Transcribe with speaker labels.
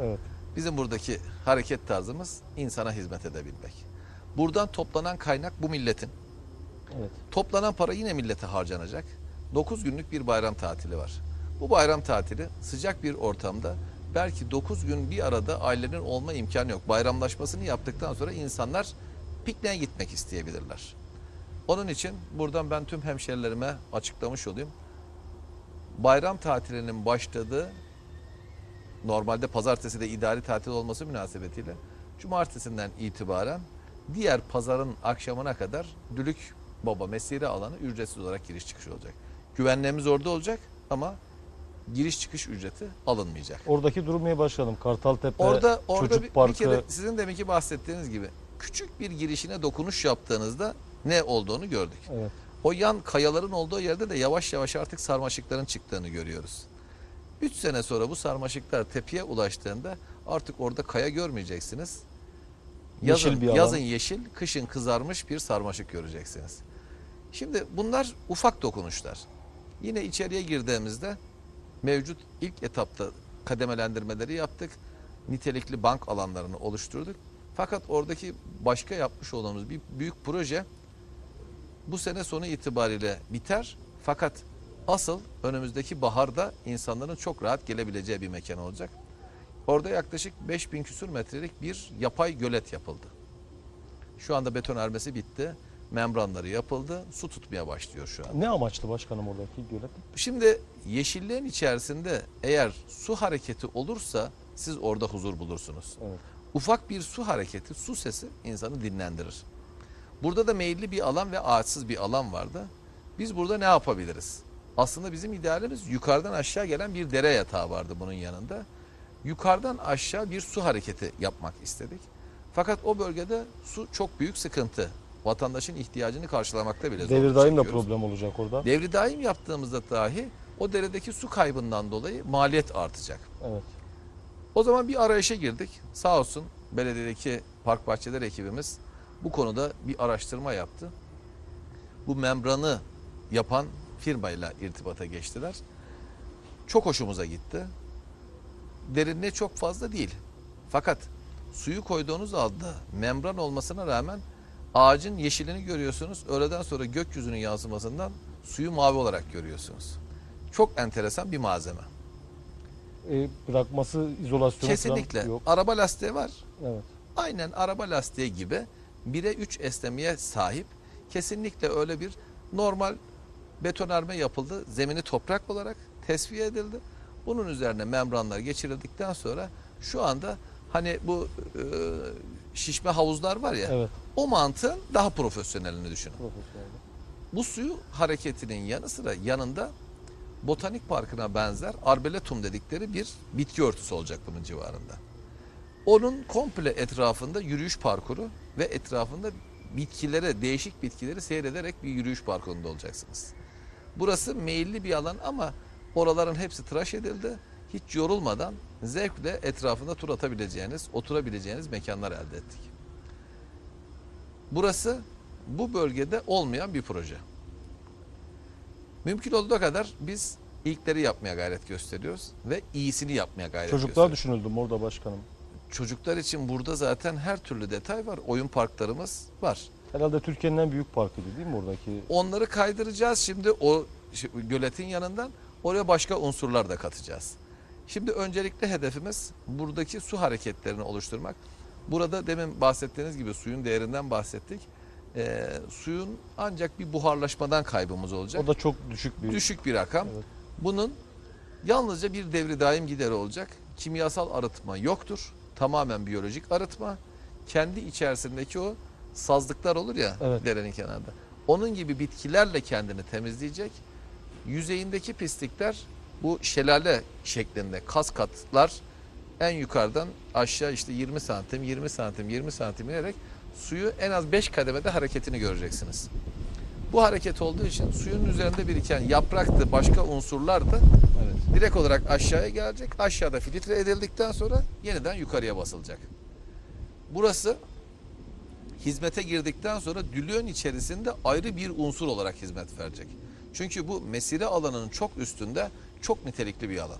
Speaker 1: Evet.
Speaker 2: Bizim buradaki hareket tarzımız insana hizmet edebilmek. Buradan toplanan kaynak bu milletin.
Speaker 1: Evet.
Speaker 2: Toplanan para yine millete harcanacak. 9 günlük bir bayram tatili var. Bu bayram tatili sıcak bir ortamda belki 9 gün bir arada ailenin olma imkanı yok. Bayramlaşmasını yaptıktan sonra insanlar pikniğe gitmek isteyebilirler. Onun için buradan ben tüm hemşerilerime açıklamış olayım. Bayram tatilinin başladığı normalde pazartesi de idari tatil olması münasebetiyle cumartesinden itibaren diğer pazarın akşamına kadar Dülük Baba mesire alanı ücretsiz olarak giriş çıkış olacak. Güvenliğimiz orada olacak ama giriş çıkış ücreti alınmayacak.
Speaker 1: Oradaki durmaya başlayalım. Kartaltepe
Speaker 2: Orada orada
Speaker 1: Çocuk
Speaker 2: bir, bir
Speaker 1: Parkı.
Speaker 2: kere sizin deminki bahsettiğiniz gibi küçük bir girişine dokunuş yaptığınızda ne olduğunu gördük.
Speaker 1: Evet.
Speaker 2: O yan kayaların olduğu yerde de yavaş yavaş artık sarmaşıkların çıktığını görüyoruz. 3 sene sonra bu sarmaşıklar tepeye ulaştığında artık orada kaya görmeyeceksiniz. Yazın,
Speaker 1: Yeşil bir alan.
Speaker 2: yazın yeşil, kışın kızarmış bir sarmaşık göreceksiniz. Şimdi bunlar ufak dokunuşlar. Yine içeriye girdiğimizde mevcut ilk etapta kademelendirmeleri yaptık. Nitelikli bank alanlarını oluşturduk. Fakat oradaki başka yapmış olduğumuz bir büyük proje bu sene sonu itibariyle biter. Fakat asıl önümüzdeki baharda insanların çok rahat gelebileceği bir mekan olacak. Orada yaklaşık 5000 küsur metrelik bir yapay gölet yapıldı. Şu anda betonarmesi bitti. Membranları yapıldı. Su tutmaya başlıyor şu an.
Speaker 1: Ne amaçlı başkanım oradaki gölet?
Speaker 2: Şimdi yeşilliğin içerisinde eğer su hareketi olursa siz orada huzur bulursunuz.
Speaker 1: Evet.
Speaker 2: Ufak bir su hareketi, su sesi insanı dinlendirir. Burada da meyilli bir alan ve ağaçsız bir alan vardı. Biz burada ne yapabiliriz? Aslında bizim idealimiz yukarıdan aşağı gelen bir dere yatağı vardı bunun yanında. Yukarıdan aşağı bir su hareketi yapmak istedik. Fakat o bölgede su çok büyük sıkıntı. Vatandaşın ihtiyacını karşılamakta bile
Speaker 1: Devir daim da
Speaker 2: çekiyoruz.
Speaker 1: problem olacak orada.
Speaker 2: Devri daim yaptığımızda dahi o deredeki su kaybından dolayı maliyet artacak.
Speaker 1: Evet.
Speaker 2: O zaman bir arayışa girdik. Sağ olsun belediyedeki park bahçeleri ekibimiz bu konuda bir araştırma yaptı. Bu membranı yapan firmayla irtibata geçtiler. Çok hoşumuza gitti. Derinliği çok fazla değil. Fakat suyu koyduğunuz anda membran olmasına rağmen ağacın yeşilini görüyorsunuz. Öğleden sonra gökyüzünün yansımasından suyu mavi olarak görüyorsunuz. Çok enteresan bir malzeme.
Speaker 1: E, bırakması izolasyonu
Speaker 2: Kesinlikle.
Speaker 1: yok.
Speaker 2: Araba lastiği var.
Speaker 1: Evet.
Speaker 2: Aynen araba lastiği gibi 1'e 3 esnemeye sahip. Kesinlikle öyle bir normal betonarme yapıldı. Zemini toprak olarak tesviye edildi. Bunun üzerine membranlar geçirildikten sonra şu anda hani bu e, şişme havuzlar var ya
Speaker 1: Evet.
Speaker 2: o mantığın daha profesyonelini düşünün.
Speaker 1: Profesyonel.
Speaker 2: Bu suyu hareketinin yanı sıra yanında botanik parkına benzer arbeletum dedikleri bir bitki örtüsü olacak bunun civarında. Onun komple etrafında yürüyüş parkuru ve etrafında bitkilere, değişik bitkileri seyrederek bir yürüyüş parkurunda olacaksınız. Burası meyilli bir alan ama oraların hepsi tıraş edildi. Hiç yorulmadan zevkle etrafında tur atabileceğiniz, oturabileceğiniz mekanlar elde ettik. Burası bu bölgede olmayan bir proje. Mümkün olduğu kadar biz ilkleri yapmaya gayret gösteriyoruz ve iyisini yapmaya gayret
Speaker 1: Çocuklar
Speaker 2: gösteriyoruz.
Speaker 1: düşünüldü mü orada başkanım?
Speaker 2: Çocuklar için burada zaten her türlü detay var. Oyun parklarımız var.
Speaker 1: Herhalde Türkiye'nin en büyük parkıydı değil mi oradaki?
Speaker 2: Onları kaydıracağız şimdi o göletin yanından oraya başka unsurlar da katacağız. Şimdi öncelikle hedefimiz buradaki su hareketlerini oluşturmak. Burada demin bahsettiğiniz gibi suyun değerinden bahsettik. Ee, suyun ancak bir buharlaşmadan kaybımız olacak.
Speaker 1: O da çok düşük bir.
Speaker 2: Düşük bir rakam.
Speaker 1: Evet.
Speaker 2: Bunun yalnızca bir devri daim gideri olacak. Kimyasal arıtma yoktur. Tamamen biyolojik arıtma. Kendi içerisindeki o sazlıklar olur ya
Speaker 1: Evet.
Speaker 2: derenin kenarında. Onun gibi bitkilerle kendini temizleyecek. Yüzeyindeki pislikler bu şelale şeklinde kas katlar en yukarıdan aşağı işte 20 santim, 20 santim, 20 santim inerek suyu en az 5 kademede hareketini göreceksiniz. Bu hareket olduğu için suyun üzerinde biriken yapraktı, başka unsurlar da
Speaker 1: Evet.
Speaker 2: direkt olarak aşağıya gelecek. Aşağıda filtre edildikten sonra yeniden yukarıya basılacak. Burası hizmete girdikten sonra dülüğün içerisinde ayrı bir unsur olarak hizmet verecek. Çünkü bu mesire alanının çok üstünde çok nitelikli bir alan.